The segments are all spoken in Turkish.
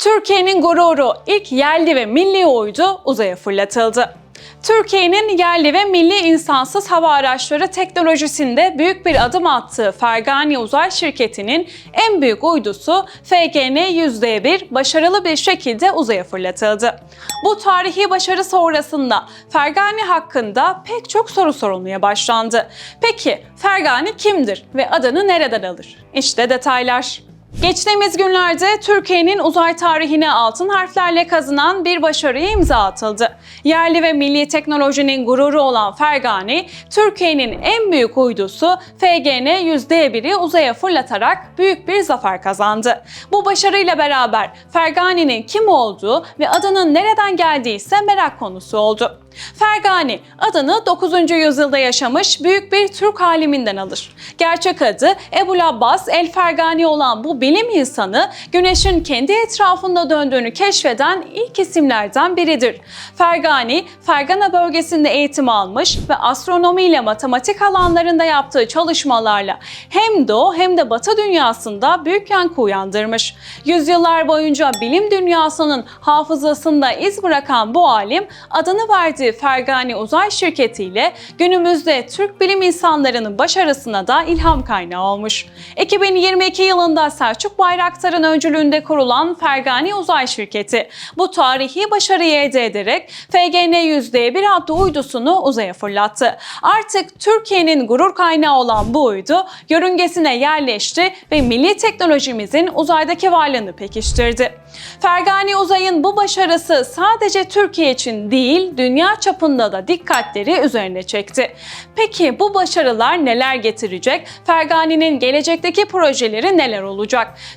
Türkiye'nin gururu ilk yerli ve milli uydu uzaya fırlatıldı. Türkiye'nin yerli ve milli insansız hava araçları teknolojisinde büyük bir adım attığı Fergani Uzay Şirketi'nin en büyük uydusu FGN-100D1 başarılı bir şekilde uzaya fırlatıldı. Bu tarihi başarı sonrasında Fergani hakkında pek çok soru sorulmaya başlandı. Peki Fergani kimdir ve adını nereden alır? İşte detaylar. Geçtiğimiz günlerde Türkiye'nin uzay tarihine altın harflerle kazınan bir başarıya imza atıldı. Yerli ve milli teknolojinin gururu olan Fergani, Türkiye'nin en büyük uydusu FGN-100D1'i uzaya fırlatarak büyük bir zafer kazandı. Bu başarıyla beraber Fergani'nin kim olduğu ve adının nereden geldiği ise merak konusu oldu. Fergani adını 9. yüzyılda yaşamış büyük bir Türk aliminden alır. Gerçek adı Ebul Abbas El Fergani olan bu bilim insanı Güneş'in kendi etrafında döndüğünü keşfeden ilk isimlerden biridir. Fergani, Fergana bölgesinde eğitim almış ve astronomi ile matematik alanlarında yaptığı çalışmalarla hem Doğu hem de Batı dünyasında büyük yankı uyandırmış. Yüzyıllar boyunca bilim dünyasının hafızasında iz bırakan bu alim adını verdiği Fergani Uzay Şirketi ile günümüzde Türk bilim insanlarının başarısına da ilham kaynağı olmuş. 2022 yılında Selçuk Bayraktar'ın öncülüğünde kurulan Fergani Uzay Şirketi bu tarihi başarıyı elde ederek FGN-100D1 adlı uydusunu uzaya fırlattı. Artık Türkiye'nin gurur kaynağı olan bu uydu yörüngesine yerleşti ve milli teknolojimizin uzaydaki varlığını pekiştirdi. Fergani Uzay'ın bu başarısı sadece Türkiye için değil, dünya çapında da dikkatleri üzerine çekti. Peki bu başarılar neler getirecek? Fergani'nin gelecekteki projeleri neler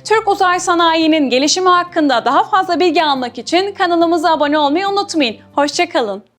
Türk uzay sanayinin gelişimi hakkında daha fazla bilgi almak için kanalımıza abone olmayı unutmayın. Hoşçakalın.